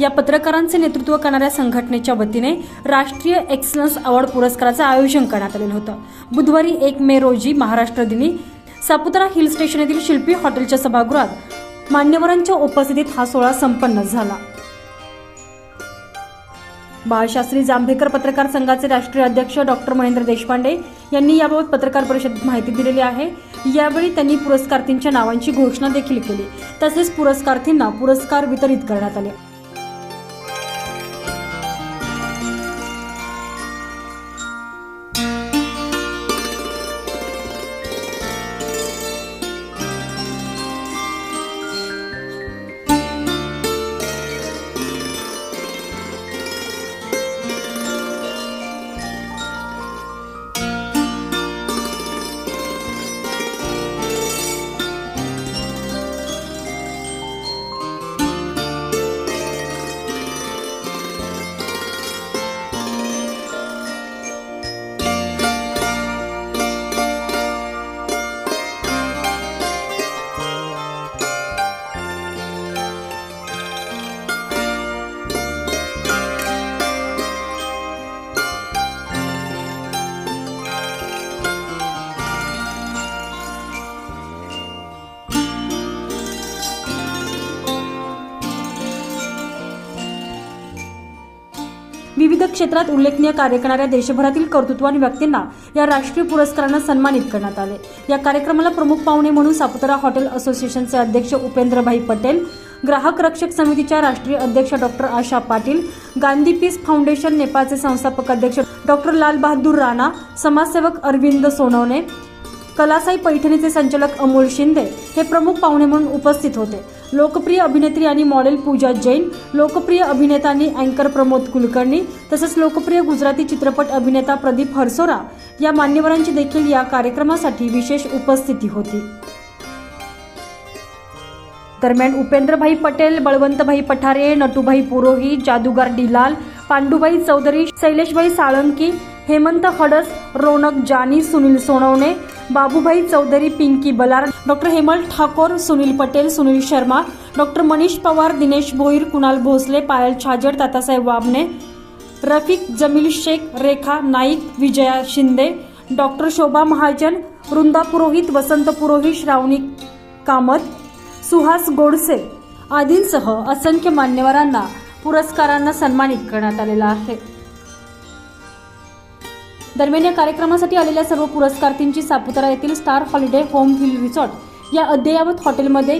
या पत्रकारांचे नेतृत्व करणाऱ्या संघटनेच्या वतीने राष्ट्रीय एक्सलन्स अवॉर्ड पुरस्काराचं आयोजन करण्यात आलेलं होतं. बुधवारी एक मे रोजी महाराष्ट्र दिनी सापुतारा हिल स्टेशन येथील शिल्पी हॉटेलच्या सभागृहात मान्यवरांच्या उपस्थितीत हा सोहळा संपन्न झाला. बाळशास्त्री जांभेकर पत्रकार संघाचे राष्ट्रीय अध्यक्ष डॉक्टर महेंद्र देशपांडे यांनी याबाबत पत्रकार परिषदेत माहिती दिलेली आहे. यावेळी त्यांनी पुरस्कार्थींच्या नावांची घोषणा देखील केली. तसेच पुरस्कार्थींना पुरस्कार वितरित करण्यात आले. विविध क्षेत्रात उल्लेखनीय कार्य करणाऱ्या देशभरातील कर्तृत्वान व्यक्तींना या राष्ट्रीय पुरस्कारानं सन्मानित करण्यात आले. या कार्यक्रमाला प्रमुख पाहुणे म्हणून सापुतारा हॉटेल असोसिएशनचे अध्यक्ष उपेंद्रभाई पटेल ग्राहक रक्षक समितीच्या राष्ट्रीय अध्यक्ष doctor Asha Patil Gandhi peace foundation नेपाळचे संस्थापक अध्यक्ष डॉक्टर लालबहादूर राणा समाजसेवक अरविंद सोनवणे कलासाई पैठणीचे संचालक अमोल शिंदे हे प्रमुख पाहुणे म्हणून उपस्थित होते. लोकप्रिय अभिनेत्री आणि मॉडेल पूजा जैन लोकप्रिय अभिनेता आणि अँकर प्रमोद कुलकर्णी तसेच लोकप्रिय गुजराती चित्रपट अभिनेता प्रदीप हरसोरा या मान्यवरांची देखील या कार्यक्रमासाठी विशेष उपस्थिती होती. दरम्यान उपेंद्रभाई पटेल बळवंतभाई पठारे नटूभाई पुरोहित जादूगार डिलाल Pandubhai Chaudhari Shaileshbhai Salanki Hemant Hadas Ronak Jani Sunil Sonawane Babubhai Chaudhari Pinky Balar doctor Hemal Thakor Sunil Patel Sunil Sharma doctor Manish Pawar Dinesh Bhoir Kunal Bhosale Payal Chhajed Tatasaheb Wabne Rafiq Jameel Shaikh Rekha Naik Vijaya Shinde doctor Shobha Mahajan Vrinda Purohit Vasant Purohit Shravani Kamat Suhas Godse आदींसह असंख्य मान्यवरांना पुरस्कारांना सन्मानित करण्यात आलेला आहे. दरम्यान या कार्यक्रमासाठी आलेल्या सर्व पुरस्कार्थींची सापुतारा येथील star holiday home hill resort या अद्ययावत हॉटेलमध्ये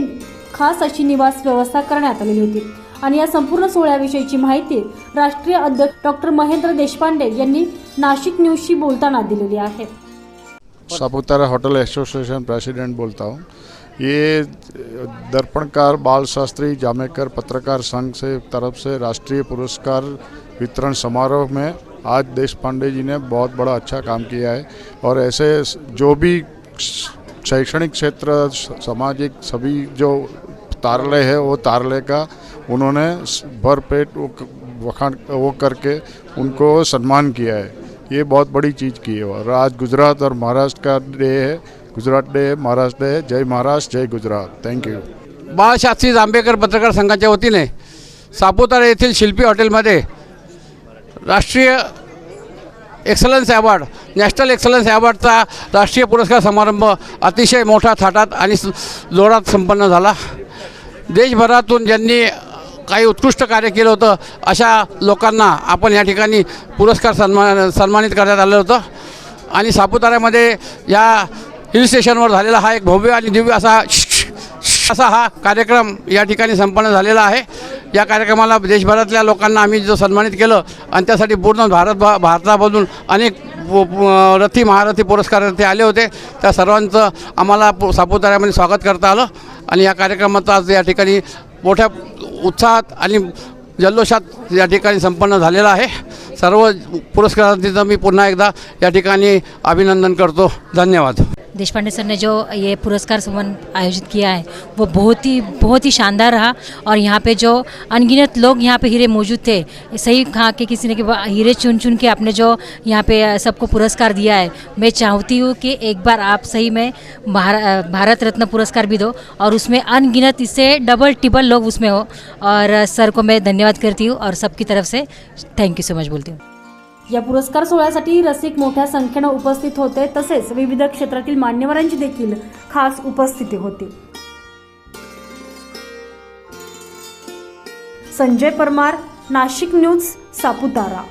खास अशी निवास व्यवस्था करण्यात आलेली होती. आणि या संपूर्ण सोहळ्याविषयीची माहिती राष्ट्रीय अध्यक्ष डॉक्टर महेंद्र देशपांडे यांनी नाशिक न्यूजशी बोलताना दिलेली आहे. सापुतारा होटल एसोसिएशन प्रेसिडेंट बोलता हूँ। ये दर्पणकार बाल शास्त्री जामेकर पत्रकार संघ से तरफ से राष्ट्रीय पुरस्कार वितरण समारोह में आज देश पांडे जी ने बहुत बड़ा अच्छा काम किया है और ऐसे जो भी शैक्षणिक क्षेत्र सामाजिक सभी जो तारले है, वो तारले का उन्होंने भरपेट वो वो करके उनको सम्मान किया है। ये बहुत बड़ी चीज़ की है और आज गुजरात और महाराष्ट्र का डे है, गुजरात डे है, महाराष्ट्र डे है। जय महाराष्ट्र, जय गुजरात। थैंक यू बाळशास्त्री जांभेकर पत्रकार संघाच्या वतीने सापुतारा येथील शिल्पी हॉटेलमध्ये राष्ट्रीय एक्सलन्स अवॉर्ड नॅशनल एक्सलन्स अवॉर्डचा राष्ट्रीय पुरस्कार समारंभ अतिशय मोठा थाटात आणि जोरात संपन्न झाला. देशभरातून ज्यांनी काही उत्कृष्ट कार्य केलं होतं अशा लोकांना आपण या ठिकाणी पुरस्कार सन्मान सन्मानित करण्यात आलं होतं. आणि सापुताऱ्यामध्ये या हिल स्टेशनवर झालेला हा एक भव्य आणि दिव्य असा असा हा कार्यक्रम या ठिकाणी संपन्न झालेला आहे. या कार्यक्रमाला देशभरातल्या लोकांना आम्ही जो सन्मानित केलं आणि त्यासाठी पूर्ण भारत भा भारतामधून अनेक पु- रथी महारथी पुरस्कार ते आले होते. त्या सर्वांचं आम्हाला पु- सापुताऱ्यामध्ये स्वागत करता आलं आणि या कार्यक्रमाचं आज या ठिकाणी मोठ्या उत्साहात आणि जल्लोषात या ठिकाणी संपन्न झालेला आहे. सर्व पुरस्कारार्थींचं मी पुन्हा एकदा या ठिकाणी अभिनंदन करतो. धन्यवाद. देशपांडे सर ने जो ये पुरस्कार सम्मान आयोजित किया है वो बहुत ही बहुत ही शानदार रहा और यहाँ पे जो अनगिनत लोग यहाँ पे हीरे मौजूद थे सही कहा कि किसी ने कि हीरे चुन चुन के आपने जो यहाँ पे सबको पुरस्कार दिया है। मैं चाहती हूँ कि एक बार आप सही में भार, भारत रत्न पुरस्कार भी दो और उसमें अनगिनत इससे डबल टिबल लोग उसमें हो और सर को मैं धन्यवाद करती हूँ और सबकी तरफ़ से थैंक यू सो मच बोलती हूँ। या पुरस्कार सोहळ्यासाठी रसिक मोठ्या संख्येनं उपस्थित होते. तसेच विविध क्षेत्रातील मान्यवरांची देखील खास उपस्थिती होती. संजय परमार नाशिक न्यूज सापुतारा.